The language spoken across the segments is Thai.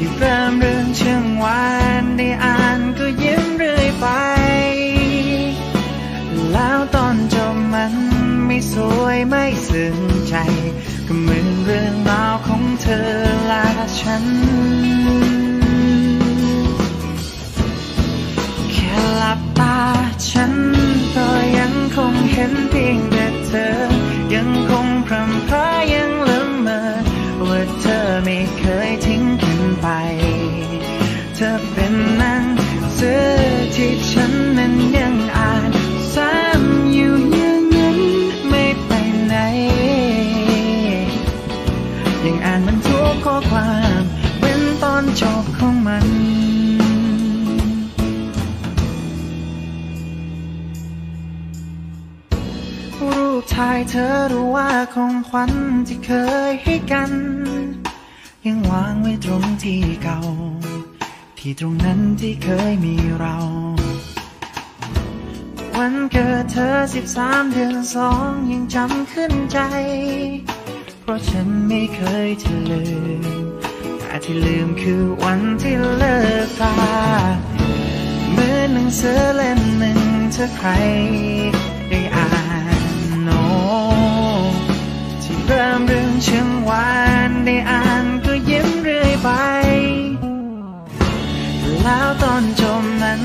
ที่เริ่มเรื่องเชิงวานได้อ่านก็ยิ้มเรื่อยไป แล้วตอนจบมันไม่สวยไม่ซึ้งใจ ก็เหมือนเรื่องราวของเธอและฉัน ข้อความเป็นตอนจบของมันรูปถ่ายเธอรู้ว่าของขวัญที่เคยให้กัน ยังวางไว้ตรงที่เก่า ที่ตรงนั้นที่เคยมีเรา วันเกิดเธอสิบสามเดือนสองยังจำขึ้นใจ ราะฉันไม่เคยจะลืม แต่ที่ลืมคือวันที่เลิกตาเหมือนหนังสือเล่มหนึ่งถ้าใครได้อ่านโนที่เริ่มเรื่องเชิงวานได้อ่านก็ยิ้มเรื่อยไป แล้วตอนจบนั้น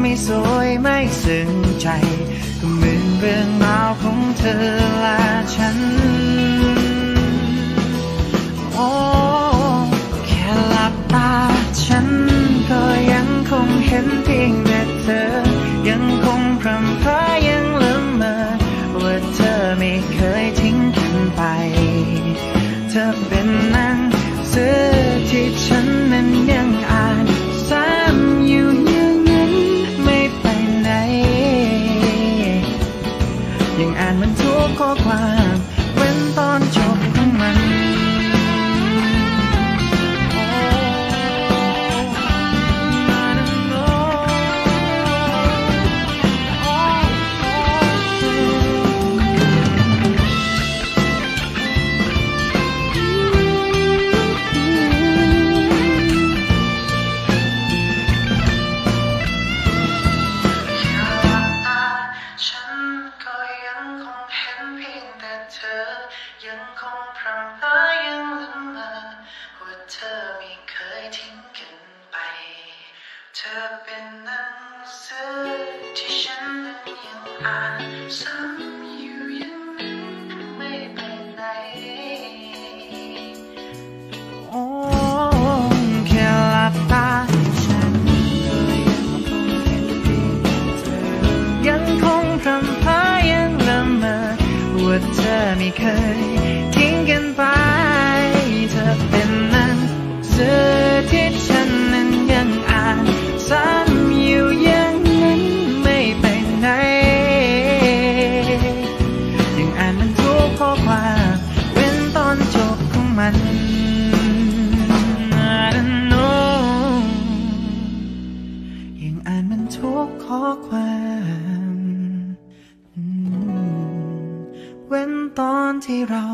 ไม่สวยไม่ซึ้งใจ ก็เหมือนเรื่องราวของเธอและฉัน เห็นเเพียงแต่เธอ ยังคงพรำเพรายังละเมอว่าเธอไม่เคยทิ้งกันไป เธอเป็นหนังสือที่ฉันนั้นยังอ่านซ้ำอยู่ย่างนั้นไม่ไปไหนโอ้แค่หลับตาฉันก็ยังคงเห็นเธอยังคงพรำ ไม่เคยทิ้งกันไป เธอเป็นหนังสือที่ฉันนั้นยังอ่านซ้ำอยู่ยังนั้นไม่ไปไหนยังอ่านมันทุกข้อความเว้นตอนจบของมันยังอ่านมันทุกข้อความ อนที่เรา